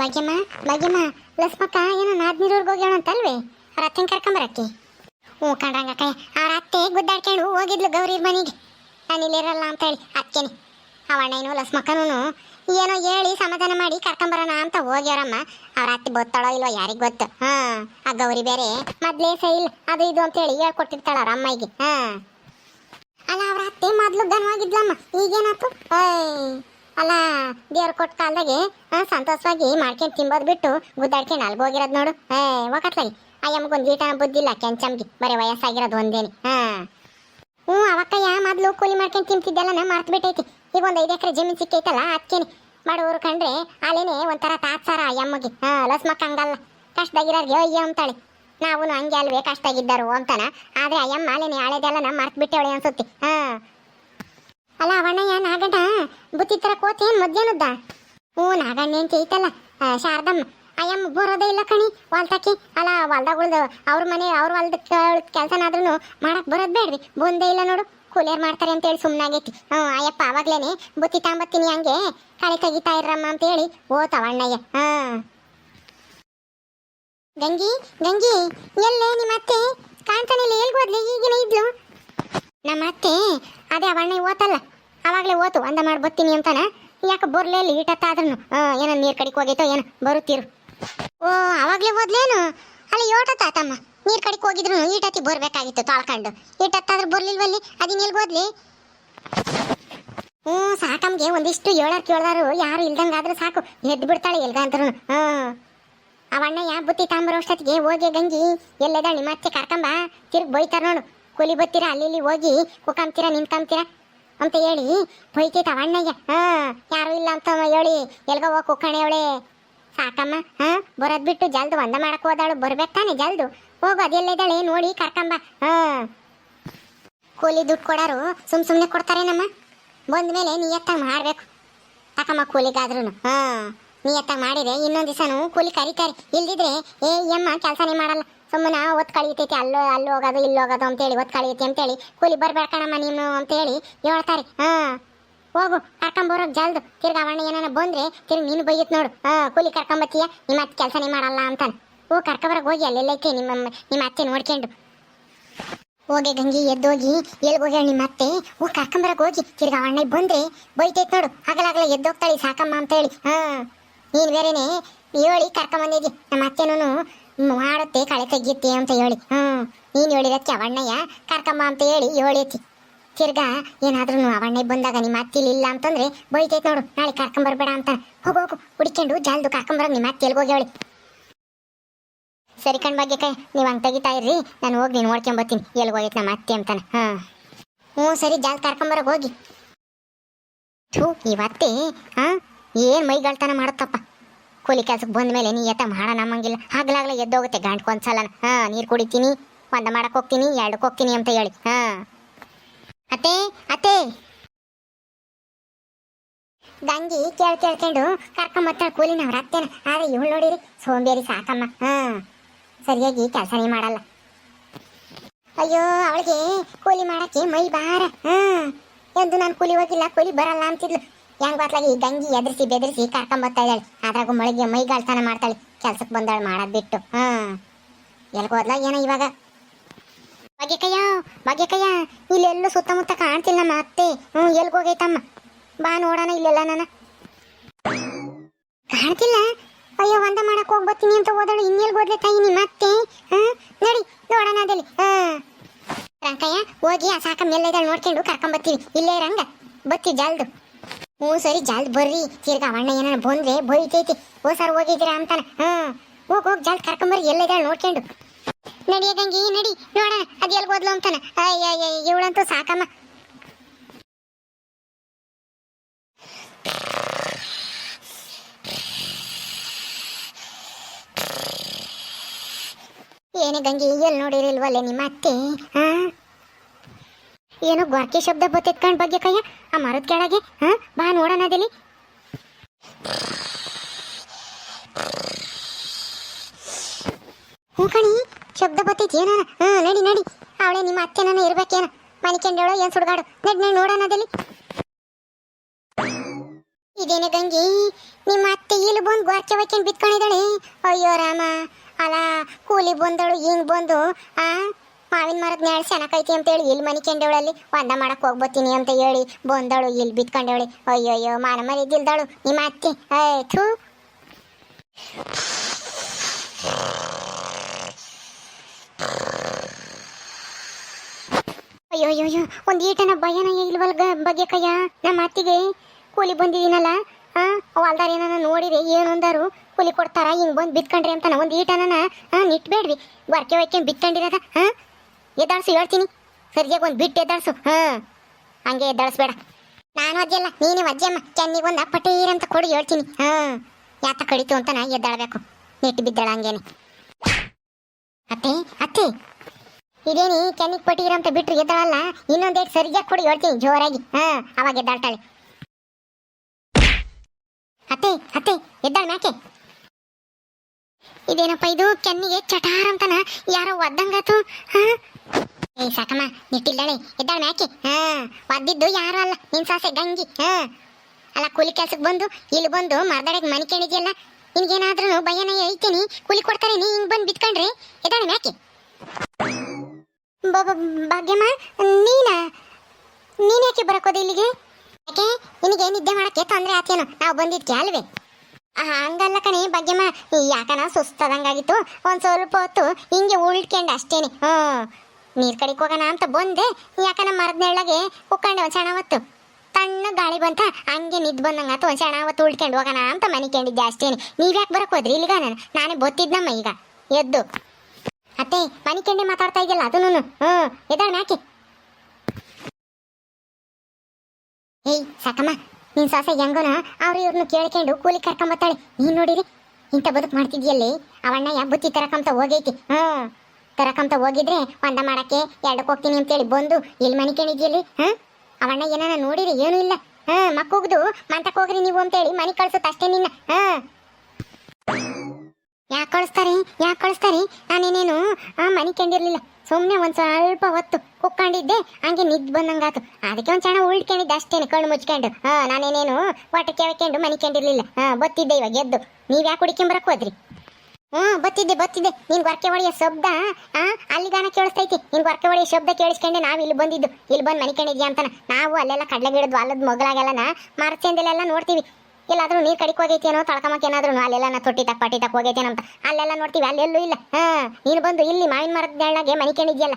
ಭಾಗ್ಯಮ್ಮ ಭಾಗ್ಯಮ್ಮ ಲಸ್ಮಕ್ಕ, ಏನೋ ನಾದ್ನೀರೂರ್ಗೆ ಹೋಗ್ಯಾಳ ಅಂತಲ್ವೇ? ಅವ್ರ ಅತ್ತೆನ ಕರ್ಕೊಂಬರಕ್ಕೆ. ಹ್ಞೂ ಕಂಡ್ರಂಗ ಕೈ ಅವ್ರ ಅತ್ತೆ ಗುದ್ದಾಡ್ಕೊಂಡು ಹೋಗಿದ್ಲು ಗೌರಿ ಮನೆಗೆ. ನಾನು ಇಲ್ಲಿರಲ್ಲ ಅಂತ ಹೇಳಿ ಅತ್ತೆನಿ. ಅವಣ್ಣೇನು ಲಸ್ಮಕ್ಕನೂ ಏನೋ ಹೇಳಿ ಸಮಾಧಾನ ಮಾಡಿ ಕರ್ಕೊಂಬರೋಣ ಅಂತ ಹೋಗ್ಯಾರಮ್ಮ. ಅವ್ರ ಅತ್ತೆ ಗೊತ್ತಾಳೋ ಇಲ್ವೋ ಯಾರಿಗೆ ಗೊತ್ತು? ಹಾಂ, ಆ ಗೌರಿ ಬೇರೆ ಮೊದ್ಲೇ ಸೈಲ್ ಅದು ಇದು ಅಂತೇಳಿ ಹೇಳ್ಕೊಟ್ಟಿರ್ತಾಳ ಅವ್ರ ಅಮ್ಮಗೆ ಹಾಂ. ಅಲ್ಲ, ಅವ್ರ ಅತ್ತೆ ಮೊದ್ಲು ಗನವಾಗಿದ್ಲಮ್ಮ. ಈಗೇನಾಯ್ತು ಏಯ್ ಅಲ್ಲ ದೇವ್ರ ಕೊಟ್ಟ ಕಾಲದಾಗೆ ಸಂತೋಷವಾಗಿ ಮಾಡ್ಕೊಂಡು ತಿಂಬೋದು ಬಿಟ್ಟು ಗುದ್ದಾಡ್ಕೊಂಡು ಅಲ್ಗೋಗಿರೋದು ನೋಡು. ಏ ಒಕತ್ಲಾಗಿ ಅಯ್ಯಮ್ಮಗೊಂದು ಈಟನ ಬುದ್ಧಿಲ್ಲ ಕೆಂಚಮ್ಗೆ. ಬರೀ ವಯಸ್ಸಾಗಿರೋದು ಒಂದೇನಿ. ಹಾ. ಹ್ಞೂ, ಅವಕ್ಕಯ್ಯ, ಮೊದಲು ಕೂಲಿ ಮಾಡ್ಕೊಂಡು ತಿಂತಿದ್ದೆಲ್ಲ ನಾ ಮರ್ತು ಬಿಟ್ಟೈತಿ ಈಗ ಒಂದು ಐದು ಎಕರೆ ಜಮೀನು ಸಿಕ್ಕೈತಲ್ಲ ಅದಕ್ಕೇನೆ ಮಾಡೋರು ಕಂಡ್ರೆ ಅಲ್ಲೇನೆ ಒಂಥರ ತಾತ್ಸಾರ ಅಯ್ಯಮ್ಮಗೆ ಹಾ ಲಸ್ಮಕ್ಕ ಹಂಗಲ್ಲ. ಕಷ್ಟದಾಗಿರೋರ್ಗೆ ಅಯ್ಯ ಅಂತಾಳೆ. ನಾವು ಹಂಗೆ ಅಲ್ವೇ ಕಷ್ಟಾಗಿದ್ದರು ಅಂತಾನ. ಆದರೆ ಅಯ್ಯಮ್ಮ ಅಲ್ಲೇನೆ ಹಳೆದೆಲ್ಲ ನಾ ಮರ್ತು ಬಿಟ್ಟವಳೆ ಅನ್ಸುತ್ತೆ. ಹಾಂ. ಅಲ್ಲ, ಅವಣ್ಣಯ್ಯ, ನಾಗಣ್ಣ ಬುತ್ತಿ ಕೋತಿ ಏನ್ ಮಧ್ಯಾಹ್ನದ? ಹ್ಞೂ, ನಾಗಣ್ಣ ಏನು ಐತಲ್ಲ. ಶಾರದಮ್ಮ. ಅಯ್ಯಮ್ಮ, ಬರೋದೇ ಇಲ್ಲ ಕಣಿ. ವಾಲ್ತಾಕಿ. ಅಲ್ಲ ಹೊಲ್ದಾಗ ಉಳ್ದು ಅವ್ರ ಮನೆ, ಅವ್ರ ಹೊಲ್ದ ಕೆಲಸನಾದ್ರೂ ಮಾಡಕ್ ಬರೋದ್ ಬೇಡ್ರಿ. ಬಂದೇ ಇಲ್ಲ ನೋಡು. ಕೂಲಿಯರ್ ಮಾಡ್ತಾರೆ ಅಂತೇಳಿ ಸುಮ್ಮನಾಗೈತಿ ಹ್ಞೂ, ಅಯ್ಯಪ್ಪ, ಅವಾಗ್ಲೇನೆ ಬುತ್ತಿ ತಾಂಬತ್ತೀನಿ ಹಂಗೆ. ಕಳೆ ತೆಗಿತಾ ಅಂತ ಅಂತೇಳಿ ಓ ಅಣ್ಣಯ್ಯ. ಹಾ. ಗಂಗಿ ಗಂಗಿ, ಎಲ್ಲೇ ನಿಮ್ಮ ಅತ್ತೆ? ಕಾಣ್ತಾನೆ ಇಲ್ಲ ಹೋದ್ಲಿ? ಈಗಿನ ಇದ್ಲು? ನಮ್ಮ ಅತ್ತೆ. ಅದೇ ಅವಣ್ಣ ಓತಲ್ಲ. ಅವಾಗಲೇ ಓತು, ಅಂದ ಮಾಡಿ ಬರ್ತೀನಿ ಅಂತಾನ. ಯಾಕೆ ಬರ್ಲೇ ಇಲ್ಲ ಈಟತ್ತಾದ್ರೂ ಏನೋ ನೀರ್ ಕಡಿಕ್ ಹೋಗೈತೋ ಏನೋ, ಬರುತ್ತೀರು. ಓ, ಅವಾಗಲೇ ಹೋದ್ಲೇನು? ಅಲ್ಲಿ ಯೋಟತ್ತಾತಮ್ಮ ನೀರು ಹೋಗಿದ್ರುನು ಹೋಗಿದ್ರು ಈಟತ್ತಿ ಬರ್ಬೇಕಾಗಿತ್ತು ತಾಳ್ಕೊಂಡು. ಈಟತ್ತಾದ್ರೂ ಬರ್ಲಿಲ್ವಲ್ಲಿ ಅದಿನ್ ಹೋದ್ಲಿ? ಹ್ಞೂ ಸಾಕಮ್ಗೆ ಒಂದಿಷ್ಟು ಏಳಾರು ಕೇಳ್ದಾರು. ಯಾರು ಇಲ್ದಂಗಾದ್ರೂ ಸಾಕು. ಎದ್ದು ಬಿಡ್ತಾಳೆ ಎಲ್ಗಂತರೂ ಹ್ಞೂ ಅವಣ್ಣ ಯಾ ಬುತ್ತಿ ತಾಂಬರೋ ಅಷ್ಟೊತ್ತಿಗೆ ಹೋಗಿ ಗಂಜಿ ಎಲ್ಲದ ನಿಮ್ಮ ಅತ್ತೆ ಕರ್ಕಂಬ, ತಿರ್ಗಿ ಬೈತಾರ ನೋಡು. ಕೂಲಿ ಬತ್ತೀರಾ, ಅಲ್ಲಿ ಇಲ್ಲಿ ಹೋಗಿ ಕುಕ್ಕಂತೀರಾ ನಿಂತ್ಕೊಂತೀರಾ ಅಂತ ಹೇಳಿ ಬೈತೈತ ಅವಣ್ಣಯ್ಯ ಹಾ, ಯಾರು ಇಲ್ಲ ಅಂತ ಹೇಳಿ. ಎಲ್ಗ ಹೋಗ ಕುಕ್ಕಣೆ ಅವಳೆ. ಸಾಕಮ್ಮ, ಹಾ, ಬರೋದ್ ಬಿಟ್ಟು ಜಲ್ದು ಒಂದ ಮಾಡಕ್ ಹೋದಾಳು. ಬರ್ಬೇಕು ತಾನೆ ಜಲ್ದು. ಹೋಗು ಅದೆಲ್ಲಿದ್ದಾಳೆ ನೋಡಿ, ಕರ್ಕಂಬ. ಹಾ. ಕೂಲಿ ದುಡ್ಡು ಕೊಡೋರು ಸುಮ್ ಸುಮ್ಮನೆ ಕೊಡ್ತಾರೇನಮ್ಮ? ಬಂದ ಮೇಲೆ ನಿಯತ್ತಾಗಿ ಮಾಡ್ಬೇಕು. ತಕಮ್ಮ ಕೂಲಿಗಾದ್ರೂ ಹಾ. ನಿಯತ್ತಾಗಿ ಮಾಡಿದ್ರೆ ಇನ್ನೊಂದ್ ದಿವಸನು ಕೂಲಿ ಕರಿತಾರೆ. ಇಲ್ದಿದ್ರೆ ಏ ಯಮ್ಮ ಕೆಲಸನೇ ಮಾಡಲ್ಲ. ಸುಮ್ಮನೆ ಒತ್ತು ಕಳಿತೈತಿ ಅಲ್ಲೋ, ಅಲ್ಲಿ ಹೋಗೋದು, ಇಲ್ಲಿ ಹೋಗೋದು ಅಂತೇಳಿ ಒತ್ತು ಕಳೀತಿ ಅಂತೇಳಿ, ಕೂಲಿ ಬರ್ಬೇಡ ಕಣಮ್ಮ ನೀನು ಅಂತೇಳಿ ಹೇಳ್ತಾರೆ. ಹಾ, ಹೋಗು ಕರ್ಕೊಂಬರೋಕ್ ಜಲ್ದು. ತಿರ್ಗ ಅವಣ್ಣ ಏನಾನ ಬಂದ್ರೆ, ತಿರ್ಗಿ ನೀನು ಬೈಯತ್ ನೋಡು. ಹಾ, ಕೂಲಿ ಕರ್ಕೊಂಬತ್ತೀಯ? ನಿಮ್ಮ ಅತ್ತೆ ಕೆಲಸನೇ ಮಾಡಲ್ಲ ಅಂತಾನೆ. ಓ ಕರ್ಕೊಬರಕ್ ಹೋಗಿ ಅಲ್ಲೆಲ್ಲೈತಿ ನಿಮ್ಮ ನಿಮ್ಮ ಅತ್ತೆ ನೋಡ್ಕೊಂಡು. ಹೋಗಿ ಗಂಗಿ, ಎದ್ದೋಗಿ ಎಲ್ಗೋಗ್ಯಾಳ ನಿಮ್ಮ ಅತ್ತೆ? ಓ ಕರ್ಕೊಂಬರಕ್ ಹೋಗಿ. ತಿರ್ಗಿ ಅವಣ್ಣ ಬಂದ್ರೆ, ಬೈತೈತೆ ನೋಡು. ಹಗಲಾಗಲ ಎದ್ದೋಗ್ತಾಳಿ ಸಾಕಮ್ಮ ಅಂತ ಹೇಳಿ ಹಾ, ನೀನ್ ಬೇರೆನೆ, ಹೇಳಿ ಕರ್ಕೊಂಬಂದಿದ್ದಿ. ನಮ್ಮ ಅತ್ತೆನೂ ಮಾಡುತ್ತೆ ಕಳೆ ತೆಗಿಯುತ್ತೆ ಅಂತ ಹೇಳಿ. ಹ್ಮ್, ನೀನ್ ಹೇಳಿದಕ್ಕೆ ಅವಣ್ಣಯ್ಯ ಕರ್ಕಮ್ಮ ಅಂತ ಹೇಳಿ ಹೇಳೈತಿ ತಿರ್ಗಾ ಏನಾದ್ರೂ ಅವಣ್ಣೆ ಬಂದಾಗ ನಿಮ್ಮ ಅತ್ತಿಲಿ ಇಲ್ಲ ಅಂತಂದ್ರೆ ಬೈತೈತ್ ನೋಡು, ನಾಳೆ ಕರ್ಕೊಂಬರ್ಬೇಡ ಅಂತ. ಹೋಗು ಹೋಗು ಹುಡ್ಕೊಂಡು ಜಲ್ದು ಕರ್ಕೊಂಬರೋದು ನಿಮ್ಮ ಅತ್ತಿ ಎಲ್ಗೋಗಿ ಹೇಳಿ ಸರಿ ಕಣ್ ಬಗ್ಗೆ ಕೈ ನೀವು ಹಂಗೆ ತೆಗಿತಾ ಇರ್ರಿ, ನಾನು ಹೋಗಿ ನೀನು ನೋಡ್ಕೊಂಬರ್ತೀನಿ ಎಲ್ಲಿ ಹೋಗೈತೆ ನಮ್ಮ ಅತ್ತೆ ಅಂತಾನೆ. ಹಾಂ. ಹ್ಞೂ ಸರಿ ಜಾಲ್ ಕರ್ಕೊಂಬರಕ್ಕೆ ಹೋಗಿ. ಥೂ, ಇವತ್ತೇ, ಹಾಂ, ಏನು ಮೈಗಳ್ತನ ಮಾಡುತ್ತಪ್ಪ. ಕೂಲಿ ಕೆಲ್ಸಕ್ಕೆ ಬಂದ ಮೇಲೆ ನೀ ಎತ್ತ ಮಾಡ ನಮ್ಮಂಗಿಲ್ಲ. ಹಾಗಲಾಗ್ಲ ಎದ್ದೋಗುತ್ತೆ ಗಂಟ್ಗೆ ಒಂದ್ಸಲ ಹಾ, ನೀರು ಕುಡಿತೀನಿ, ಒಂದ ಮಾಡಕ್ಕೆ ಹೋಗ್ತೀನಿ ಎರಡಕ್ಕೆ ಹೋಗ್ತೀನಿ ಅಂತ ಹೇಳಿ. ಹಾಂ. ಅತ್ತೆ ಅತ್ತೆ. ಗಂಜಿ ಕೇಳ್ ಕೇಳ್ಕೊಂಡು ಕರ್ಕೊಂಬತ್ತಾಳ ಕೂಲಿ ಅವ್ರ ಅತ್ತೆನ. ಆದ್ರೆ ಇವಳು ನೋಡಿರಿ, ಸೋಂಬೇರಿ ಸಾಕಮ್ಮ. ಹಾಂ. ಸರಿಯಾಗಿ ಕೆಲಸನೇ ಮಾಡಲ್ಲ. ಅಯ್ಯೋ, ಅವಳಿಗೆ ಕೂಲಿ ಮಾಡಕ್ಕೆ ಮೈ ಬಾರ ಹಾ. ಎಂದು ನಾನು ಕೂಲಿ ಹೋಗಿಲ್ಲ, ಕೂಲಿ ಬರಲ್ಲ ಅಂತಿದ್ಲು. ಹೆಂಗ್ ಈ ಗಂಗಿ ಎದುರಿಸಿ ಬೆದರಿಸಿ ಕರ್ಕೊಂಬತ್ತಾ ಇದ್ದಾಳೆ. ಮೊಳಗೆ ಮಳಿಗೆ ಮೈಗಾಳ್ತನ ಮಾಡ್ತಾಳೆ. ಕೆಲ್ಸಕ್ಕೆ ಬಂದಾಳೆ ಮಾಡೋದು ಬಿಟ್ಟು. ಹಾ. ಎಲ್ಗೋದ್ಲ ಏನ ಇವಾಗ? ಭಾಗ್ಯಕಯ್ಯ ಭಾಗ್ಯಕಯ್ಯ ಇಲ್ಲೆಲ್ಲೂ ಸುತ್ತಮುತ್ತ ಕಾಣ್ತಿಲ್ಲ ನಮ್ಮ ಅತ್ತೆ. ಹ್ಞೂ ಎಲ್ಗೋಗೈತಮ್ಮ ಬಾ ನೋಡೋಣ ಇಲ್ಲೆಲ್ಲ ನಾನು. ಕಾಣ್ತಿಲ್ಲ? ಅಯ್ಯೋ, ಒಂದ ಮಾಡಕ್ ಹೋಗ್ಬತ್ತೀನಿ ಅಂತ ಹೋದಳು. ಇನ್ನೆಲ್ಗ್ ಹೋದ್ಲೆ ತಾಯಿ ನಿಮ್ಮ ಅತ್ತೆ? ಹಾ? ನೋಡಿ, ನೋಡೋಣ ಅದಲ್ಲಿ. ಹಾ. ರಂಕಯ್ಯ, ಹೋಗಿ ಆ ಸಾಕ ಮೇಲೆದಾಳು ನೋಡ್ಕೊಂಡು ಕರ್ಕೊಂಬತ್ತೀವಿ ಇಲ್ಲೇ ರಂಗ ಬತ್ತಿ ಜಲ್ದು. ಹ್ಞೂ, ಸರಿ, ಜಲ್ದ್ ಬರ್ರಿ. ತಿರ್ಗಾ ಅವಣ್ಣ ಏನಾರ ಬಂದ್ರೆ ಬೈತೈತಿ. ಓ, ಸರ್, ಹೋಗಿದ್ದೀರಾ ಅಂತಾನ. ಹಾ ಹೋಗ್, ಹೋಗಿ, ಜಲ್ದ್ ಕರ್ಕೊಂಬರ್ರಿ. ಎಲ್ಲದ ನೋಡ್ಕೊಂಡು. ನಡಿಯದಂಗಿ ನಡಿ. ನೋಡೋಣ, ಅದು ಎಲ್ಲಿ ಹೋದ್ಲು ಅಂತಾನ. ಅಯ್ಯ ಇವಳಂತೂ ಸಾಕಮ್ಮ. ಏನೇ ಗಂಗಿ ಎಲ್ಲಿ ನೋಡಿರಿಲ್ವಲ್ಲೇ ನಿಮ್ಮ ಅತ್ತೆ? ಹಾ? ಏನೋ ಗ್ವಾಕಿ ಶಬ್ದ ಬತ್ತೈತ್ ಕಣ್ ಬಗ್ಗೆ ಕಯ್ಯ ಆ ಮರದ ಕೆಳಗೆ, ಹಾ? ಬಾ ನೋಡೋಣ ಹ್ಞೂ ಕಣಿ, ಶಬ್ದ ಬತ್ತೈತಿ ಏನಾನ ಹಾ, ನಡಿ ನಡಿ. ಅವಳೆ ನಿಮ್ಮ ಅತ್ತೆನ ಇರ್ಬೇಕೇನ? ಮನೆ ಕೆಂಡೇಳೋ ಏನ್ ಸುಡ್ಗಾಡು? ನಡಿ ನಡಿ, ನೋಡೋಣ ಇದೇನೆ ಗಂಗಿ, ನಿಮ್ಮ ಅತ್ತೆ ಇಲ್ಲಿ ಬಂದು ಗೊರ್ಕೆ ಬೈಕೊಂಡು ಬಿತ್ಕೊಂಡಿದ್ದಾಳೆ. ಅಯ್ಯೋ ರಾಮ ಅಲ್ಲ ಕೂಲಿ ಬಂದಳು, ಹಿಂಗ್ ಬಂದು, ಆ? ಮಾವಿನ ಮರದ ನ್ಯಾಳ ಸೆನಕೈತಿ ಅಂತ ಹೇಳಿ ಇಲ್ಲಿ ಮನಿಕೊಂಡವಳಲ್ಲಿ ಒಂದ ಮಾಡಕ್ ಹೋಗ್ಬೋತೀನಿ ಅಂತ ಹೇಳಿ ಬಂದಳು, ಇಲ್ಲಿ ಬಿತ್ಕೊಂಡವಳಿ. ಅಯ್ಯೋಯ್ಯೋ ಅಯ್ಯೋ ಮಾನ ಮರಿದಿಲ್ದಳು ನಿಮ್ಮ ಅತ್ತಿ. ಆಯ್ತು ಅಯ್ಯೋ ಒಂದು ಈಟನ ಭಯನ ಇಲ್ವಲ್ಗ ಬಗ್ಗೆ ಕಯ್ಯ? ನಮ್ಮ ಅತ್ತಿಗೆ ಕೂಲಿ ಬಂದಿದ್ದೀನಲ್ಲ ಆ? ಹೊಲ್ದಾರ ಏನನ ನೋಡಿರಿ, ಏನು ಕೂಲಿ ಕೊಡ್ತಾರ, ಹಿಂಗ್ ಬಂದು ಬಿತ್ಕೊಂಡ್ರಿ ಅಂತ ಒಂದು ಈಟನ ಹಾ ನಿಟ್ಬೇಡ್ರಿ. ಬರ್ಕೆ ಒಯ್ಕೆ ಬಿತ್ಕೊಂಡಿರದ ಹಾ ಎದ್ದಾಡ್ಸು, ಹೇಳ್ತೀನಿ. ಸರಿಯಾಗಿ ಒಂದು ಬಿಟ್ಟು ಎದ್ದಾಡ್ಸು. ಹಾ. ಹಂಗೆ ಎದ್ದಾಡ್ಸ್ಬೇಡ. ನಾನು ಅಜ್ಜಲ್ಲ ನೀನು ಅಜ್ಜಮ್ಮ ಚೆನ್ನಿಗೆ ಒಂದು ಅಂತ ಕೊಡಿ, ಹೇಳ್ತೀನಿ. ಹಾ. ಯಾತ ಕಡಿತು ಅಂತ ನಾ ಎದ್ದಾಳ್ಬೇಕು ನೆಟ್ಟು ಬಿದ್ದಾಳ ಹಂಗೇನೆ. ಅತ್ತೆ ಅತ್ತೆ. ಇದೇನಿ ಕೆನ್ನಿಗೆ ಪಟೀರ್ ಅಂತ ಬಿಟ್ರು ಎದ್ದಾಳಲ್ಲ? ಇನ್ನೊಂದೇ ಸರಿಯಾಗಿ ಕೊಡಿ, ಹೇಳ್ತೀನಿ ಜೋರಾಗಿ. ಹಾ, ಅವಾಗ ಎದ್ದಾಳ್ತಾಳೆ. ಅತ್ತೆ ಅತ್ತೆ. ಎದ್ದಾಳ ಮ್ಯಾಕೆ? ಇದೇನಪ್ಪ ಇದು? ಕೆನ್ನಿಗೆ ಚಟಾರ ಅಂತನ? ಯಾರೋ ಒದ್ದಂಗಾತು ಹಾ? ಏ, ಸಾಕಮ್ಮ ನಿಟ್ಟಿದ್ದಾಳೆ ಎದ್ದಾಳ ಮ್ಯಾಕೆ? ಹಾ, ಒದ್ದಿದ್ದು ಯಾರು ಅಲ್ಲ. ನಿನ್ ಸಾಸೆ ಗಂಗಿ, ಹಾ. ಅಲ್ಲ, ಕೂಲಿ ಕೆಲ್ಸಕ್ಕೆ ಬಂದು, ಇಲ್ಲಿ ಬಂದು ಮರ್ದಡೆಗೆ ಮನೆ ಕೇಳಿದ್ಯಲ್ಲ? ನಿನ್ಗೇನಾದ್ರೂ ಭಯನ ಐತೇನಿ? ಕೂಲಿ ಕೊಡ್ತಾರೆ, ನೀ ಹಿಂಗ್ ಬಂದು ಬಿತ್ಕೊಂಡ್ರಿ? ಎದ್ದಾಳ ಮ್ಯಾಕೆ? ಭಾಗ್ಯಮ್ಮ, ನೀನ? ನೀನ್ಯಾಕೆ ಬರಕೋದು ಇಲ್ಲಿಗೆ? ಯಾಕೆ? ನಿನಗೆ ನಿದ್ದೆ ಮಾಡಕ್ಕೆ ತೊಂದರೆ ಆತೇನೋ ನಾವು ಬಂದಿದ್ಕೆ ಅಲ್ವೇ? ಹಂಗಲ್ಲ ಕಣಿ ಭಾಗ್ಯಮ್ಮ ಯಾಕನ ಸುಸ್ತದಂಗಾಗಿತ್ತು. ಒಂದ್ ಸ್ವಲ್ಪ ಹೊತ್ತು ಹಿಂಗೆ ಉಳ್ಕೊಂಡು ಅಷ್ಟೇನೆ. ಹ್ಞೂ, ನೀರ್ ಕಡೆಗೆ ಹೋಗೋಣ ಅಂತ ಬಂದೆ. ಯಾಕನ ಮರದ ನೆಳ್ಳಗೆ ಕುಕ್ಕಂಡ ಒಂದ್ ಹೊತ್ತು. ತಣ್ಣ ಗಾಳಿ ಬಂತ, ಹಂಗೆ ನಿದ್ ಬಂದಂಗಾತು ಅಂತ ಸಣ್ಣ ಹೊತ್ತು ಉಳ್ಕೊಂಡು ಹೋಗೋಣ ಅಂತ ಮನಿಕೊಂಡಿದ್ದೆ ಅಷ್ಟೇನೆ. ನೀವ್ಯಾಕೆ ಬರಕ್ ಹೋದ್ರಿ ಇಲ್ಲಿಗ? ನಾನು, ನಾನೇ ಬತ್ತಿದ್ನಮ್ಮ ಈಗ. ಎದ್ದು. ಅತ್ತೆ, ಮನಿ ಕೆಂಡೆ ಮಾತಾಡ್ತಾ ಇದೆಯಲ್ಲ, ಅದನ್ನು. ಹ್ಞೂ ಎದ್ದಾಳ ಮ್ಯಾಕೆ ಏಯ್, ಸಾಕಮ್ಮ. ನಿನ್ ಸಾಸ ಹೆಂಗೋನ ಅವ್ರು ಇವ್ರನ್ನ ಕೇಳ್ಕೊಂಡು ಕೂಲಿ ಕರ್ಕೊಂಬತ್ತಾಳೆ. ನೀನ್ ನೋಡಿರಿ, ಇಂಥ ಬದುಕು ಮಾಡ್ತಿದ್ಯಲ್ಲಿ ಅವಣ್ಣ ಯಾ ಬುತ್ತಿ ತರಕಂತ ಹೋಗೈತಿ. ಹ್ಮ್ ತರಕಂತ ಹೋಗಿದ್ರೆ ಒಂದ ಮಾಡಕ್ಕೆ ಎರಡಕ್ಕೆ ಹೋಗ್ತೀನಿ ಅಂತೇಳಿ ಬಂದು ಇಲ್ಲಿ ಮನೆ ಕೇಳಿದ್ಯಲ್ಲಿ ಹ್ಮ್ ಅವಣ್ಣ ಏನಾನ ನೋಡಿರಿ? ಏನೂ ಇಲ್ಲ. ಹ್ಮ್ ಮಕ್ಕುಗ್ದು ಮಂತಕ್ಕೆ ಹೋಗ್ರಿ ನೀವು ಅಂತೇಳಿ ಮನಿ ಕಳ್ಸುತ್ತ ಅಷ್ಟೇ ನಿನ್ನ ಹ್ಮ್ ಯಾಕೆ ಕಳಿಸ್ತಾರೆ? ಯಾಕೆ ಕಳಿಸ್ತಾರೆ? ನಾನೇನೇನು ಆ, ಮನೆ ಕಂಡಿರ್ಲಿಲ್ಲ. ಸುಮ್ಮನೆ ಒಂದು ಸ್ವಲ್ಪ ಹೊತ್ತು ಕುಕ್ಕೊಂಡಿದ್ದೆ, ಹಂಗೆ ನಿದ್ದು ಬಂದಂಗಾತು. ಅದಕ್ಕೆ ಒಂದು ಚೆನ್ನಾಗಿ ಉಳ್ಕೊಂಡಿದ್ದೆ ಅಷ್ಟೇನೆ, ಕಣ್ಣು ಮುಚ್ಕೊಂಡು. ಹಾ ನಾನೇನೇನು ಹೊಟ್ಟೆ ಕೆವಕೊಂಡು ಮನೆ ಕಂಡಿರ್ಲಿಲ್ಲ. ಹಾ, ಬತ್ತಿದ್ದೆ ಇವಾಗ ಎದ್ದು. ನೀವು ಯಾಕೆ ಹುಡುಕೊಂಬರಕ್ಕೆ ಹೋದ್ರಿ? ಹ್ಞೂ, ಬತ್ತಿದ್ದೆ ಬತ್ತಿದ್ದೆ. ನಿನ್ ಗೊರಕೆ ಹೊಡೆಯೋ ಶಬ್ದ, ಆ, ಅಲ್ಲಿ ಗಾನ ಕೇಳಿಸ್ತೈತಿ. ನಿನ್ ಗೊರಕೆ ಹೊಡೆಯೋ ಶಬ್ದ ಕೇಳಿಸ್ಕೊಂಡೆ ನಾವು ಇಲ್ಲಿ ಬಂದಿದ್ದು. ಇಲ್ಲಿ ಬಂದು ಮನೆ ಕಂಡಿದ್ಯಾ ಅಂತಾನ. ನಾವು ಅಲ್ಲೆಲ್ಲ ಕಡಲೆ ಗಿಡದ ಅಲ್ಲದ ಮೊಗಲಾಗೆಲ್ಲನ ಮರಚಂದೆಲ್ಲ ನೋಡ್ತೀವಿ. ಎಲ್ಲಾದ್ರೂ ನೀರ್ ಕಡಿಕ್ ಹೋಗೈತೇನೋ ತಳ್ಕಮಕ್ ಏನಾದ್ರು ಅಲ್ಲೆಲ್ಲ ನಾ ತೊಟ್ಟಿ ತಕ್ಕ ಪಟ್ಟಿ ತಕ್ಕ ಅಂತ ಅಲ್ಲೆಲ್ಲ ನೋಡ್ತೀವಿ, ಅಲ್ಲೆಲ್ಲೂ ಇಲ್ಲ. ಹಾ, ನೀನು ಬಂದು ಇಲ್ಲಿ ಮಾವಿನ ಮರದ ನೆರಳಾಗೆ ಮನಿಕೊಂಡಿದ್ಯಲ್ಲ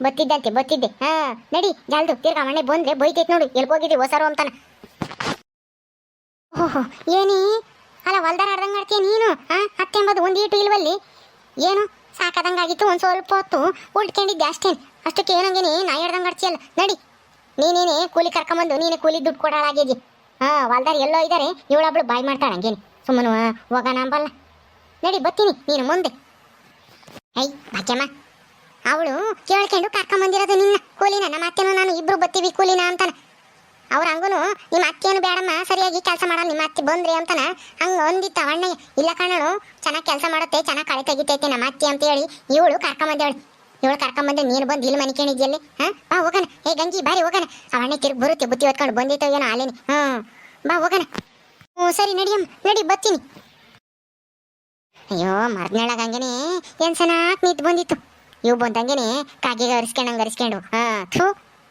ಬತ್ತಿದ್ದಂತೆ, ಬತ್ತಿದ್ದೆ. ಹಾ, ನಡಿ, ಜಾಲ್ದು, ತಿರ್ಗ ಮನೆ ಬಂದ್ರೆ ಬೈತೈತ್ ನೋಡಿ ಎಲ್ಲಿ ಹೋಗಿದ್ರಿ ಹೊಸರು ಅಂತಾನ. ಓಹೋ, ಏನಿ? ಅಲ್ಲ ಹೊಲ್ದಾರ ಆಡ್ದಂಗೆ ಆಡ್ತೀಯ ನೀನು? ಹಾ ಹತ್ತೆ ಒಂದೀಟು ಇಲ್ವಲ್ಲಿ? ಏನು? ಸಾಕಾದಂಗಾಗಿತ್ತು ಒಂದು ಸ್ವಲ್ಪ ಹೊತ್ತು. ಉಳ್ಕೊಂಡಿದ್ದೆ ಅಷ್ಟೇನು ಅಷ್ಟಕ್ಕೆ ಏನಂಗೇನಿ ನಾ ಹೇಳ್ದಂಗೆ ಆಡ್ತೀಯಲ್ಲ? ನಡಿ. ನೀನೇನೆ ಕೂಲಿ ಕರ್ಕೊಂಬಂದು, ನೀನೆ ಕೂಲಿ ದುಡ್ಡು ಕೊಡೋಳಾಗಿದ್ದಿ ಹಾ ಹೊಲ್ದಾರ ಎಲ್ಲೋ ಇದ್ದಾರೆ ಇವಳೊಬ್ಳು ಬಾಯ್ ಮಾಡ್ತಾಳೆ ಹಂಗೇನು. ಸುಮ್ಮನೆ ಹೋಗೋಣ ಅಂಬಲ್ಲ ನಡಿ, ಬತ್ತೀನಿ ನೀನು ಮುಂದೆ. ಐ ಭಾಗ್ಯಮ್ಮ. ಅವಳು ಕೇಳ್ಕೊಂಡು ಕರ್ಕೊಂಬಂದಿರೋದು ನಿನ್ನ ಕೂಲಿನ. ನಮ್ಮ ಅತ್ತೆನೂ ನಾನು ಇಬ್ರು ಬತ್ತೀವಿ ಕೂಲಿನ ಅಂತಾನ. ಅವ್ರ ಹಂಗೂನು ನಿಮ್ಮ ಅತ್ತೆಯನ್ನು ಬೇಡಮ್ಮ ಸರಿಯಾಗಿ ಕೆಲಸ ಮಾಡಲ್ಲ. ನಿಮ್ಮ ಅತ್ತೆ ಬಂದ್ರಿ ಅಂತಾನ. ಹಂಗ ಒಂದಿತ್ತ ಅಣ್ಣಯ್ಯ. ಇಲ್ಲ ಕಣ್ಣಳು, ಚೆನ್ನಾಗಿ ಕೆಲಸ ಮಾಡುತ್ತೆ, ಚೆನ್ನಾಗಿ ಕಳೆ ತೆಗಿತೈತೆ ನಮ್ಮ ಅತ್ತೆ ಅಂತ ಹೇಳಿ ಇವಳು ಕರ್ಕೊಂಬಂದೇವಳು ಇವಳು ಕರ್ಕೊಂಬಂದೆ ನೀನು ಬಂದು ಇಲ್ಲಿ ಮನೆ ಕೇಳಿದ್ಯಲ್ಲಿ? ಹಾ, ಬಾ ಹೋಗೋಣ. ಏ ಗಂಜಿ ಬಾರಿ ಹೋಗೋಣ. ಅವಣ್ಣ ತಿರುಗಿ ಬರುತ್ತೆ, ಬುತ್ತಿ ಹೊತ್ಕೊಂಡು. ಬಂದಿತ್ತೋ ಏನೋ ಅಲ್ಲೇನಿ ಹ್ಞೂ ಬಾ, ಹೋಗೋಣ. ಹ್ಞೂ ಸರಿ ನಡಿಯಮ್ಮ ನಡಿ, ಬರ್ತೀನಿ. ಅಯ್ಯೋ ಮರ್ನೆಳಗ ಹಂಗೇನೆ ಏನ್ ಚೆನ್ನಾಗಿ ನಿಂತು ಬಂದಿತ್ತು. ಇವು ಬಂದಂಗೆನೆ ಕಾಗಿಗೆ ಅರಿಸ್ಕೊಂಡಂಗೆ ಅರಿಸ್ಕೊಂಡು ಹಾ, ಥೂ.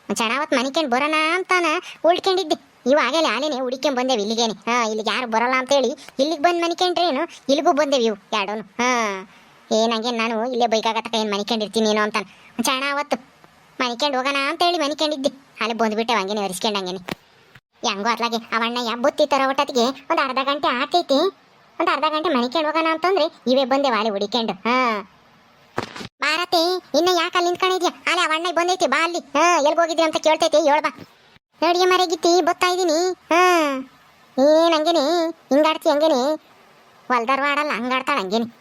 ಚೆನ್ನಾವತ್ ಮನಿಕೊಂಡು ಬರೋಣ ಅಂತಾನ ಉಳ್ಕೊಂಡಿದ್ದೆ. ಇವಾಗಲೇ ಆಲೇನೆ ಹುಡಿಕೊಂಡ್ ಬಂದೇವಿ ಇಲ್ಲಿಗೇನೆ. ಹಾ, ಇಲ್ಲಿಗೆ ಯಾರು ಬರಲ್ಲ ಅಂತೇಳಿ ಇಲ್ಲಿಗೆ ಬಂದು ಮನಿಕೊಂಡ್ರೇನು ಇಲ್ಲಿಗೂ ಬಂದೇವಿ ಇವು ಎರಡೂನು ಹಾ. ಏನಂಗೆ ನಾನು ಇಲ್ಲೇ ಬೈಕಾಗತ್ತಕ ಏನು ಮನಿಕೊಂಡಿರ್ತೀನಿ ಏನೋ ಅಂತಾನ. ಚೆನ್ನಾವತ್ತು ಮನಿಕೊಂಡು ಹೋಗೋಣ ಅಂತೇಳಿ ಮನಿಕೊಂಡಿದ್ದೆ. ಅಲ್ಲಿ ಬಂದ್ಬಿಟ್ಟೆ ಹಂಗೇನೆ ಅರಿಸ್ಕೊಂಡು ಹಂಗೇನೆ ಹೆಂಗೋ ಅತ್ಲಾಗೆ ಅವಣ್ಣಯ್ಯ ಬುತ್ತಿ ತರ ಒಟ್ಟತ್ತಿಗೆ ಒಂದು ಅರ್ಧ ಗಂಟೆ ಆಗ್ತೈತಿ ಒಂದು ಅರ್ಧ ಗಂಟೆ ಮನಿಕೊಂಡು ಹೋಗೋಣ ಅಂತಂದ್ರೆ ಇವೇ ಬಂದೆ ವಾಲೆ ಹುಡಿಕೊಂಡು. ಹಾ. ಭಾರತಿ ಇನ್ನ ಯಾಕೆ ಅಲ್ಲಿ ನಿಂತ್ಕೊಂಡಿದ್ಯಾ ಅಲ್ಲಿ ಅವಣ್ಣ ಬಂದೈತಿ, ಬಾ ಅಲ್ಲಿ. ಹಾ ಎಲ್ಲಿ ಹೋಗಿದ್ಯಾ ಅಂತ ಕೇಳ್ತೈತಿ ಹೇಳ್ಬಾ ನೋಡಿಯ ಮರೆಗಿತ್ತಿ ಬತ್ತಾ ಇದೀನಿ ಹಾ. ಏನ್ ಹಂಗೇನಿ? ಹಿಂಗಾಡ್ತಿ ಹಂಗೇನಿ? ಹೊಲ್ದಾರ್ ಆಡಲ್ಲ, ಹಂಗಾಡ್ತಾಳ ಹಂಗೇನೆ.